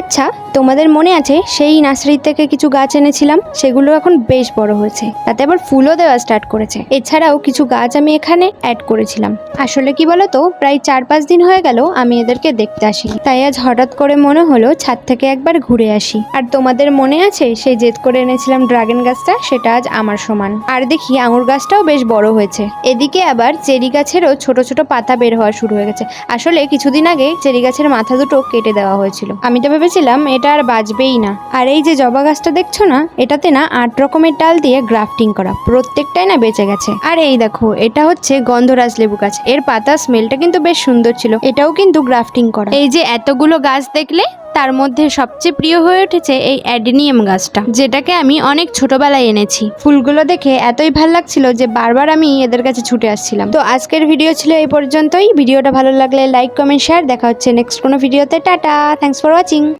আচ্ছা তোমাদের মনে আছে সেই নার্সারি থেকে কিছু গাছ এনেছিলাম? সেগুলো এখন বেশ বড় হয়েছে। তাতে আবার ফুলও দেওয়া স্টার্ট করেছে। এছাড়াও কিছু গাছ আমি এখানে অ্যাড করেছিলাম। আসলে কি বলতো, প্রায় চার পাঁচ দিন হয়ে গেল, আমি এদেরকে দেখতে আসি তাই আজ হঠাৎ করে মনে হলো ছাদ থেকে একবার ঘুরে আসি। আর তোমাদের মনে আছে সেই জেদ করে এনেছিলাম ড্রাগন গাছটা? সেটা আজ আমার সমান। আর দেখি, আঙুর গাছটাও বেশ বড় হয়েছে। এদিকে আবার চেরি গাছেরও ছোট ছোট পাতা বের হওয়া শুরু হয়ে গেছে। আসলে কিছুদিন আগে চেরি গাছের মাথা দুটো কেটে দেওয়া হয়েছিল। আমি তো ভেবেছিলাম এটা আর বাজবেই না। আর এই যে জবা গাছটা দেখছ না, এটাতে না আট রকমের ডাল দিয়ে গ্রাফটিং করা, প্রত্যেকটাই না বেঁচে গেছে। আর এই দেখো, এটা হচ্ছে গন্ধরাজ লেবু গাছ। এর পাতা স্মেলটা কিন্তু বেশ সুন্দর ছিল, এটাও কিন্তু গ্রাফটিং করা। এই যে এতগুলো গাছ দেখলে তার মধ্যে সবচেয়ে প্রিয় হয়ে উঠেছে এই অ্যাডিনিয়াম গাছটা, যেটাকে আমি অনেক ছোটবেলায় এনেছি। ফুলগুলো দেখে এতই ভালো লাগছিল যে বারবার আমি এদের কাছে ছুটে আসছিলাম। তো আজকের ভিডিও ছিল এই পর্যন্তই। ভিডিওটা ভালো লাগলে লাইক কমেন্ট শেয়ার দেখা হচ্ছে নেক্সট কোনো ভিডিওতে টাটা! Thanks for watching